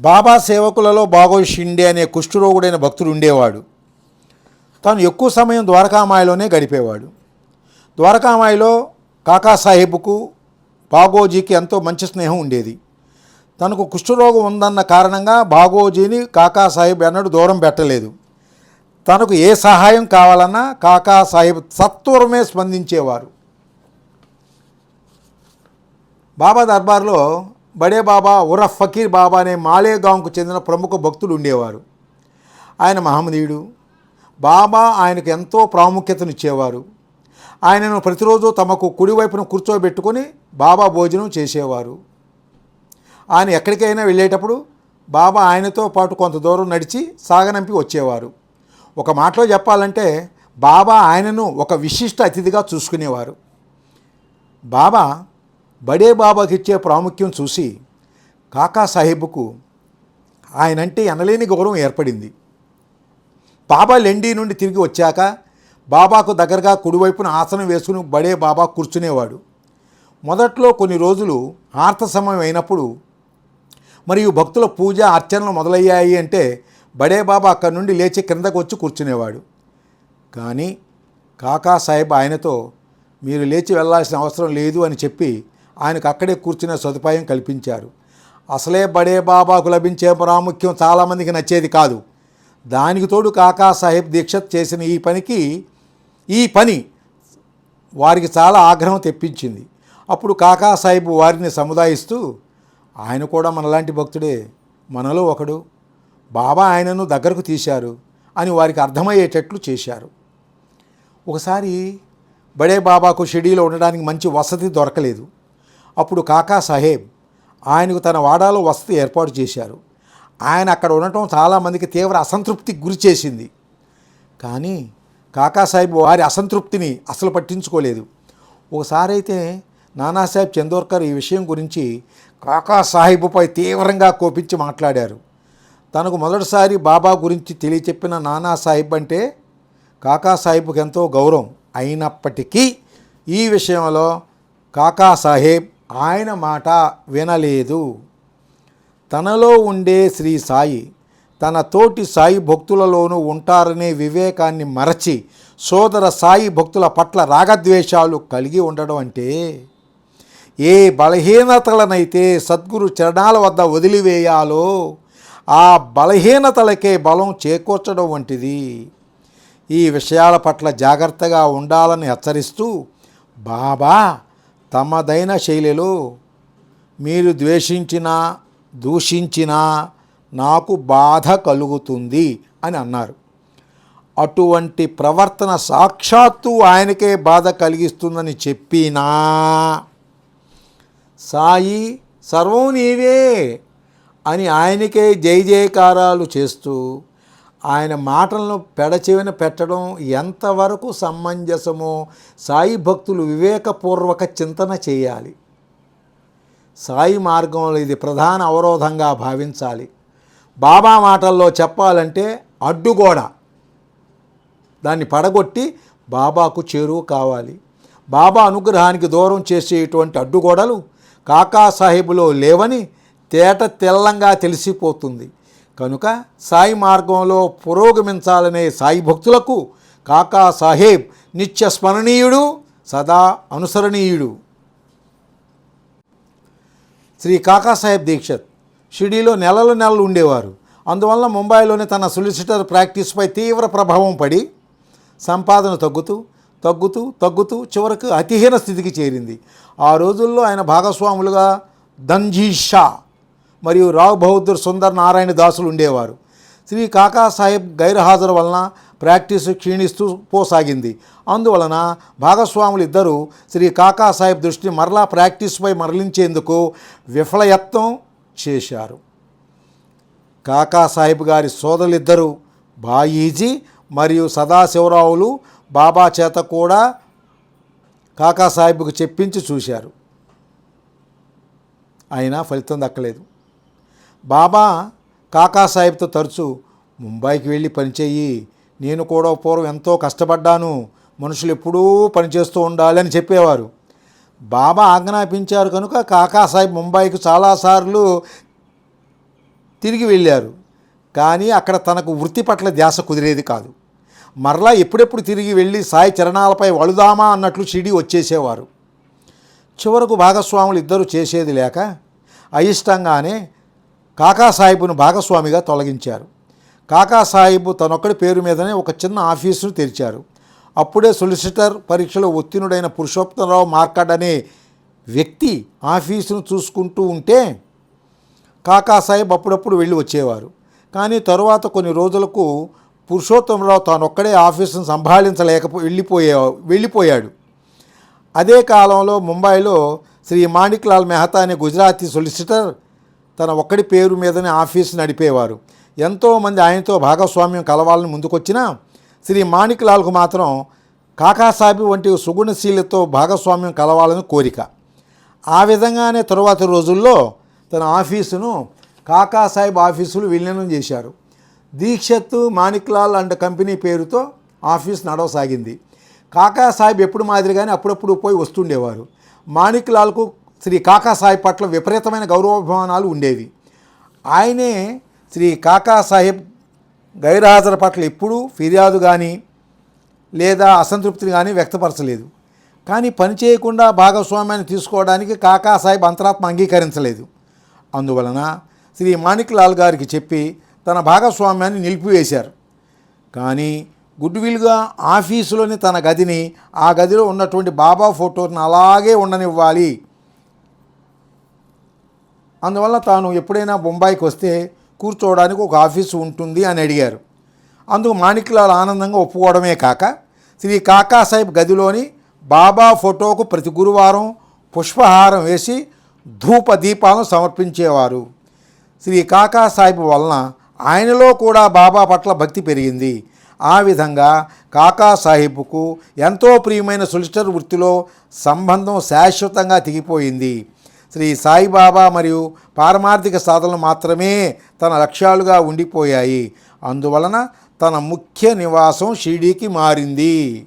బాబా సేవకులలో బాగో షిండే అనే కుష్ఠరోగుడైన భక్తుడు ఉండేవాడు. తాను ఎక్కువ సమయం ద్వారకామాయలోనే గడిపేవాడు. ద్వారకామాయిలో కాకాసాహెబ్కు బాగోజీకి ఎంతో మంచి స్నేహం ఉండేది. తనకు కుష్ఠరోగం ఉందన్న కారణంగా బాగోజీని కాకాసాహెబ్ ఎన్నడూ దూరం పెట్టలేదు. తనకు ఏ సహాయం కావాలన్నా కాకాసాహెబ్ సత్వరమే స్పందించేవారు. బాబా దర్బార్లో బడే బాబా ఉరఫ్ ఫకీర్ బాబా అనే మాలేగాంకు చెందిన ప్రముఖ భక్తులు ఉండేవారు. ఆయన మహమ్మదీయుడు. బాబా ఆయనకు ఎంతో ప్రాముఖ్యతనిచ్చేవారు. ఆయనను ప్రతిరోజు తమకు కుడివైపున కూర్చోబెట్టుకొని బాబా భోజనం చేసేవారు. ఆయన ఎక్కడికైనా వెళ్ళేటప్పుడు బాబా ఆయనతో పాటు కొంత దూరం నడిచి సాగనంపి వచ్చేవారు. ఒక మాటలో చెప్పాలంటే బాబా ఆయనను ఒక విశిష్ట అతిథిగా చూసుకునేవారు. బాబా బడే బాబాకి ఇచ్చే ప్రాముఖ్యం చూసి కాకా సాహెబ్కు ఆయనంటే ఎనలేని గౌరవం ఏర్పడింది. బాబా లెండీ నుండి తిరిగి వచ్చాక బాబాకు దగ్గరగా కుడివైపున ఆసనం వేసుకుని బడే బాబా కూర్చునేవాడు. మొదట్లో కొన్ని రోజులు ఆర్త సమయం అయినప్పుడు మరియు భక్తుల పూజ అర్చనలు మొదలయ్యాయి అంటే బడే బాబా అక్కడి నుండి లేచి క్రిందకు వచ్చి కూర్చునేవాడు. కానీ కాకా సాహెబ్ ఆయనతో మీరు లేచి వెళ్ళాల్సిన అవసరం లేదు అని చెప్పి ఆయనకు అక్కడే కూర్చునే సదుపాయం కల్పించారు. అసలే బడే బాబాకు లభించే ప్రాముఖ్యం చాలామందికి నచ్చేది కాదు. దానికి తోడు కాకా సాహెబ్ దీక్షత్ చేసిన ఈ పనికి ఈ పని వారికి చాలా ఆగ్రహం తెప్పించింది. అప్పుడు కాకా సాహెబ్ వారిని సముదాయిస్తూ ఆయన కూడా మనలాంటి భక్తుడే మనలో ఒకడు బాబా ఆయనను దగ్గరకు తీశారు అని వారికి అర్థమయ్యేటట్లు చేశారు. ఒకసారి బడే బాబాకు షెడ్యూల్ ఉండడానికి మంచి వసతి దొరకలేదు. అప్పుడు కాకా సాహేబ్ ఆయనకు తన వాడాలో వసతి ఏర్పాటు చేశారు. ఆయన అక్కడ ఉండటం చాలామందికి తీవ్ర అసంతృప్తికి గురి చేసింది. కానీ కాకాసాహెబ్ వారి అసంతృప్తిని అసలు పట్టించుకోలేదు. ఒకసారి అయితే నానాసాహెబ్ చందోర్కర్ ఈ విషయం గురించి కాకాసాహెబ్పై తీవ్రంగా కోపించి మాట్లాడారు. తనకు మొదటిసారి బాబా గురించి తెలియచెప్పిన నానాసాహెబ్ అంటే కాకాసాహెబ్కి ఎంతో గౌరవం అయినప్పటికీ ఈ విషయంలో కాకాసాహెబ్ ఆయన మాట వినలేదు. తనలో ఉండే శ్రీ సాయి తన తోటి సాయి భక్తులలోనూ ఉంటారనే వివేకాన్ని మరచి సోదర సాయి భక్తుల పట్ల రాగద్వేషాలు కలిగి ఉండడం అంటే ఏ బలహీనతలనైతే సద్గురు చరణాల వద్ద వదిలివేయాలో ఆ బలహీనతలకే బలం చేకూర్చడం వంటిది. ఈ విషయాల పట్ల జాగ్రత్తగా ఉండాలని హెచ్చరిస్తూ బాబా తమదైన శైలిలో మీరు ద్వేషించినా దూషించినా నాకు బాధ కలుగుతుంది అని అన్నారు. అటువంటి ప్రవర్తన సాక్షాత్తు ఆయనకే బాధ కలిగిస్తుందని చెప్పినా సాయి సర్వం నీవే అని ఆయనకే జై జయకారాలు చేస్తూ ఆయన మాటలను పెడచెవిన పెట్టడం ఎంతవరకు సమంజసమో సాయి భక్తులు వివేకపూర్వక చింతన చేయాలి. సాయి మార్గంలో ఇది ప్రధాన అవరోధంగా భావించాలి. బాబా మాటల్లో చెప్పాలంటే అడ్డుగోడ. దాన్ని పడగొట్టి బాబాకు చేరువు కావాలి. బాబా అనుగ్రహానికి దూరం చేసేటువంటి అడ్డుగోడలు కాకాసాహెబులో లేవని తేట తెల్లంగా తెలిసిపోతుంది. కనుక సాయి మార్గంలో పురోగమించాలనే సాయి భక్తులకు కాకా సాహెబ్ నిత్య స్మరణీయుడు సదా అనుసరణీయుడు. శ్రీ కాకాసాహెబ్ దీక్షత్ షిడీలో నెలలు నెలలు ఉండేవారు. అందువల్ల ముంబైలోని తన సొలిసిటర్ ప్రాక్టీస్పై తీవ్ర ప్రభావం పడి సంపాదన తగ్గుతూ తగ్గుతూ తగ్గుతూ చివరకు అతిహీన స్థితికి చేరింది. ఆ రోజుల్లో ఆయన భాగస్వాములుగా ధన్జీ షా మరియు రావ్ బహదూర్ సుందర్ నారాయణ దాసులు ఉండేవారు. శ్రీ కాకాసాహెబ్ గైర్హాజరు వలన ప్రాక్టీసు క్షీణిస్తూ పోసాగింది. అందువలన భాగస్వాములు ఇద్దరూ శ్రీ కాకాసాహెబ్ దృష్టిని మరలా ప్రాక్టీస్పై మరలించేందుకు విఫలయత్నం చేశారు. కాకాసాహెబ్ గారి సోదరులిద్దరూ బాయీజీ మరియు సదాశివరావులు బాబా చేత కూడా కాకాసాహెబ్కు చెప్పించి చూశారు. అయినా ఫలితం దక్కలేదు. బాబా కాకాసాహెబ్తో తరచూ ముంబైకి వెళ్ళి పనిచేయి నేను కూడా పూర్వం ఎంతో కష్టపడ్డాను. మనుషులు ఎప్పుడూ పనిచేస్తూ ఉండాలి అని చెప్పేవారు. బాబా ఆజ్ఞాపించారు కనుక కాకాసాహెబ్ ముంబైకి చాలాసార్లు తిరిగి వెళ్ళారు. కానీ అక్కడ తనకు వృత్తి పట్ల ధ్యాస కుదిరేది కాదు. మరలా ఎప్పుడెప్పుడు తిరిగి వెళ్ళి సాయి చరణాలపై వలుదామా అన్నట్లు షిడి వచ్చేసేవారు. చివరకు భాగస్వాములు ఇద్దరు చేసేది లేక అయిష్టంగానే కాకాసాహెబ్ను భాగస్వామిగా తొలగించారు. కాకాసాహెబ్ తనొక్కడి పేరు మీదనే ఒక చిన్న ఆఫీసును తెరిచారు. అప్పుడే సొలిసిటర్ పరీక్షలో ఉత్తీర్ణుడైన పురుషోత్తమరావు మార్కాడ్ అనే వ్యక్తి ఆఫీసును చూసుకుంటూ ఉంటే కాకాసాహెబ్ అప్పుడప్పుడు వెళ్ళి వచ్చేవారు. కానీ తరువాత కొన్ని రోజులకు పురుషోత్తమరావు తానొక్కడే ఆఫీసును సంభాళించలేకపో వెళ్ళిపోయే వెళ్ళిపోయాడు. అదే కాలంలో ముంబైలో శ్రీ మాణిక్లాల్ మెహతా అనే గుజరాతీ సొలిసిటర్ తన ఒక్కడి పేరు మీదనే ఆఫీసు నడిపేవారు. ఎంతోమంది ఆయనతో భాగస్వామ్యం కలవాలని ముందుకొచ్చినా శ్రీ మాణిక్లాల్కు మాత్రం కాకాసాబి వంటి సుగుణశీలతో భాగస్వామ్యం కలవాలని కోరిక. ఆ విధంగానే తరువాతి రోజుల్లో తన ఆఫీసును కాకాసాహెబ్ ఆఫీసులు విలీనం చేశారు. దీక్షత్ మాణిక్లాల్ అండ్ కంపెనీ పేరుతో ఆఫీస్ నడవసాగింది. కాకాసాహెబ్ ఎప్పుడు మాదిరిగానే అప్పుడప్పుడు పోయి వస్తుండేవారు. మాణిక్లాల్కు శ్రీ కాకాసాహెబ్ పట్ల విపరీతమైన గౌరవాభిమానాలు ఉండేవి. ఆయనే శ్రీ కాకాసాహెబ్ గైర్హాజరు పట్ల ఎప్పుడూ ఫిర్యాదు కానీ లేదా అసంతృప్తిని కానీ వ్యక్తపరచలేదు. కానీ పని చేయకుండా భాగస్వామ్యాన్ని తీసుకోవడానికి కాకాసాహెబ్ అంతరాత్మ అంగీకరించలేదు. అందువలన శ్రీ మాణిక్లాల్ గారికి చెప్పి తన భాగస్వామ్యాన్ని నిలిపివేశారు. కానీ గుడ్విల్గా ఆఫీసులోని తన గదిని ఆ గదిలో ఉన్నటువంటి బాబా ఫోటోని అలాగే ఉండనివ్వాలి. అందువల్ల తాను ఎప్పుడైనా బొంబాయికి వస్తే కూర్చోవడానికి ఒక ఆఫీసు ఉంటుంది అని అడిగారు. అందుకు మాణిక్లాల్ ఆనందంగా ఒప్పుకోవడమే కాక శ్రీ కాకాసాహెబ్ గదిలోని బాబా ఫోటోకు ప్రతి గురువారం పుష్పహారం వేసి ధూప దీపాలను సమర్పించేవారు. శ్రీ కాకాసాహెబ్ వలన ఆయనలో కూడా బాబా పట్ల భక్తి పెరిగింది. ఆ విధంగా కాకాసాహెబ్కు ఎంతో ప్రియమైన సొలిసిటర్ వృత్తిలో సంబంధం శాశ్వతంగా తెగిపోయింది. శ్రీ సాయిబాబా మరియు పారమార్థిక సాధనలు మాత్రమే తన లక్ష్యాలుగా ఉండిపోయాయి. అందువలన తన ముఖ్య నివాసం షిరిడీకి మారింది.